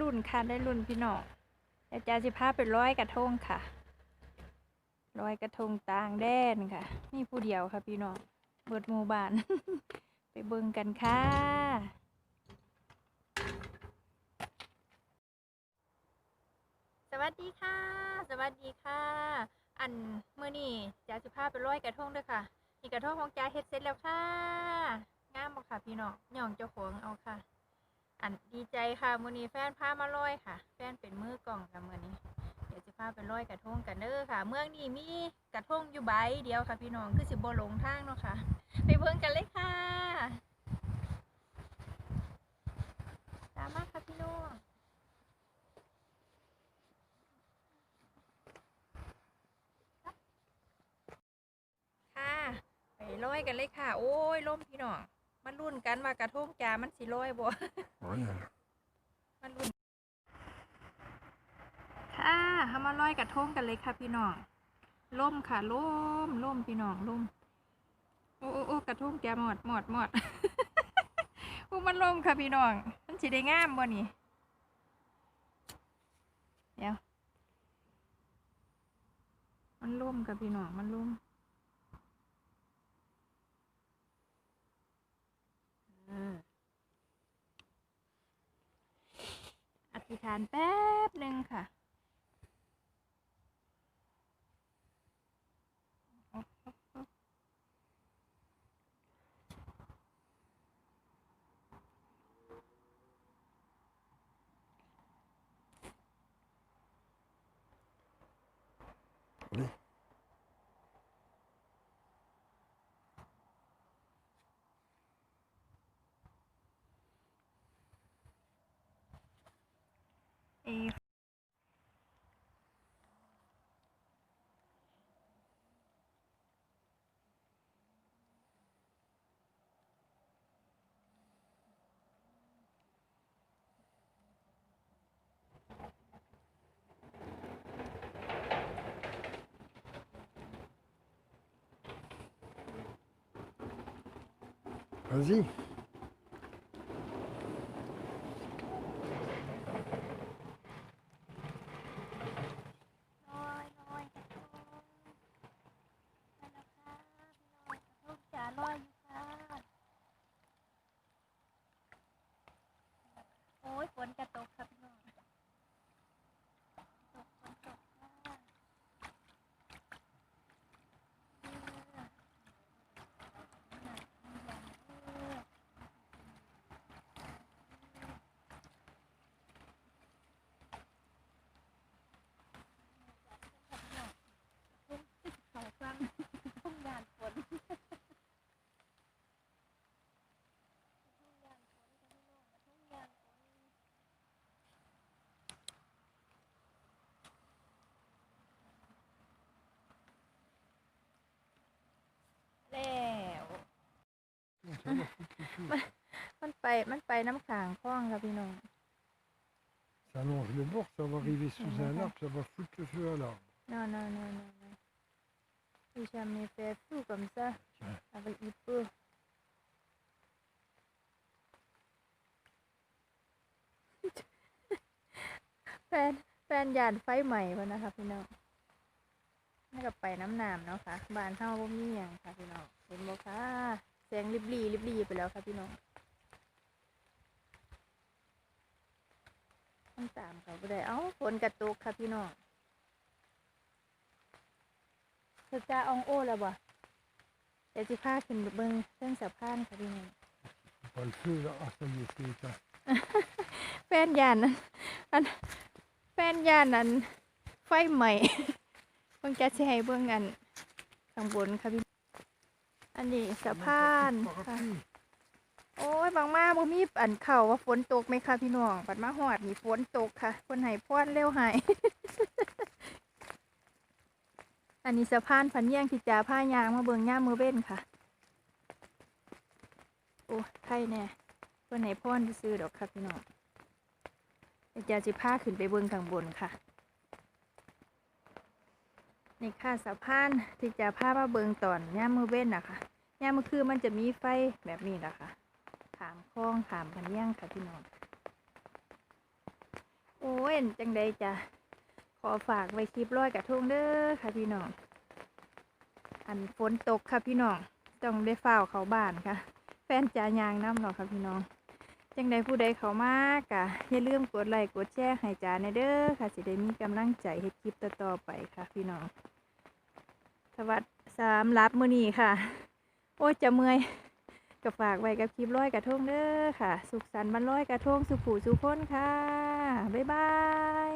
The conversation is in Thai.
รุ่นค่ะได้รุ่นพี่น้องเดี๋ยวจ้าสิพาไปร้อยกระทงค่ะร้อยกระทงต่างแดนค่ะมีผู้เดียวค่ะพี่น้องเบิดหมู่บ้าน ไปเบิ่งกันค่ะสวัสดีค่ะ สวัสดีค่ะ อันเมื่อนี้จ้าสิพาไปร้อยกระทงด้วยค่ะนี่กระทงของจ้าเฮ็ดเสร็จแล้วค่ะงามบ่ค่ะพี่น้องย่องเจ้าของเอาค่ะ อันดีใจค่ะมือนี้แฟนพามาลอยค่ะ แฟนเป็นมือกล่องค่ะมือนี้ เดี๋ยวจะพาไปลอยกระทงกันเด้อค่ะ เมืองนี้มีกระทงอยู่ใบเดียวค่ะพี่น้องคือสิบ่หลงทางเนาะค่ะ ไปเบิ่งกันเลยค่ะ ตามมาค่ะพี่น้องค่ะไปลอยกันเลยค่ะ โอ้ยล่มพี่น้อง มาลุ้นกันว่ากระทงจามันสิลอยบ่ Voilà. มาลุ้นค่ะเขามาลอยกระทงกันเลยค่ะพี่น้องล่มค่ะล่มล่มพี่น้องล่มโอ้โอ้โอ้กระทงแกหมดหมดหมดโอ้มันล่มค่ะพี่น้อง มันสิได้งามบ่นี่เดี๋ยว มันล่มค่ะพี่น้อง มันล่มเออ อ ธิษฐานแป๊บหนึ่งค่ะเลย et Vas-y. Ça va foutre le feu. มันไปมันไปน้ำขางคล้องค่ะพี่น้อง Ça allonge le bord, ça va arriver sous un Mhm. arbre, ça va foutre le feu à l'arbre. non non non non non j'ai jamais fait fou comme ça Ouais. avec du feu แฟนแฟนยานไฟใหม่วะนะคะพี่น้องนี่ก็ไปน้ำน้ำเนาะค่ะบ้านเฮาบ่มีหยังค่ะพี่น้อง เห็นบ่คะแส งริบลีริบลีไปแล้วค่ะพี่น้องต้องตามเขาบ่ได้ เอ้าฝนกระตกค่ะพี่น้องเธอจะอองโอ้แล้วบ่เดี๋ยวสิพาขึ้นไปเบิ่งเส้นสะพานค่ะพี่น้อง Pas le feu là, ah ça y est, c'est éteint. แฟนยานนั้นอันแฟนยานนั้นไฟใหม่เพิ่งจะสิให้เบิ่งอันข้างบนค่ะพี่ อันนี้สะพานค่ะโอ้ยบางมาบ่มีอันเข่าว่าฝนตกไหมคะพี่น้องปัดมาหอดนี่ฝนตกค่ะ คนให้พรเร็วหายอันนี้สะพานพันเยี่ยงที่จ่าผ้ายางมาเบิงย่ามมือเบ้นค่ะ โอ้ไข่แน่เพิ่นให้พรซื้อดอกค่ะพี่น้องเดี๋ยวจ่าสิพาขึ้นไปเบิงข้างบนค่ะ นี่ค่ะสะพานที่จ่าพามาเบิ่งตอนย่ามมือเบ้นนะคะย่ามมือคือมันจะมีไฟแบบนี้นะคะขามคลองขามพันเยี่ยงค่ะพี่น้องโอ้ยจังใดจะขอฝากไว้คลิปร้อยกระทงเด้อค่ะพี่น้องอันฝนตกค่ะพี่น้องต้องได้เฝ้าเขาบ้านค่ะ แฟนจ๋ายางน้ำหรอกค่ะพี่น้องจังใดผู้ใดเขามากกะอย่าลืมกดไลค์กดแชร์ให้จ๋าในเด้อค่ะสิได้มีกำลังใจเฮ็ดคลิปต่อๆไปค่ะพี่น้อง สวัสดีสามรับมือนีค่ะ โอ้ยจะเมื่อยก็ฝากไว้กับคลิปร้อยกระทงเด้อค่ะ สุขสันต์วันร้อยกระทงสุขผูสุขคนค่ะ บ๊ายบาย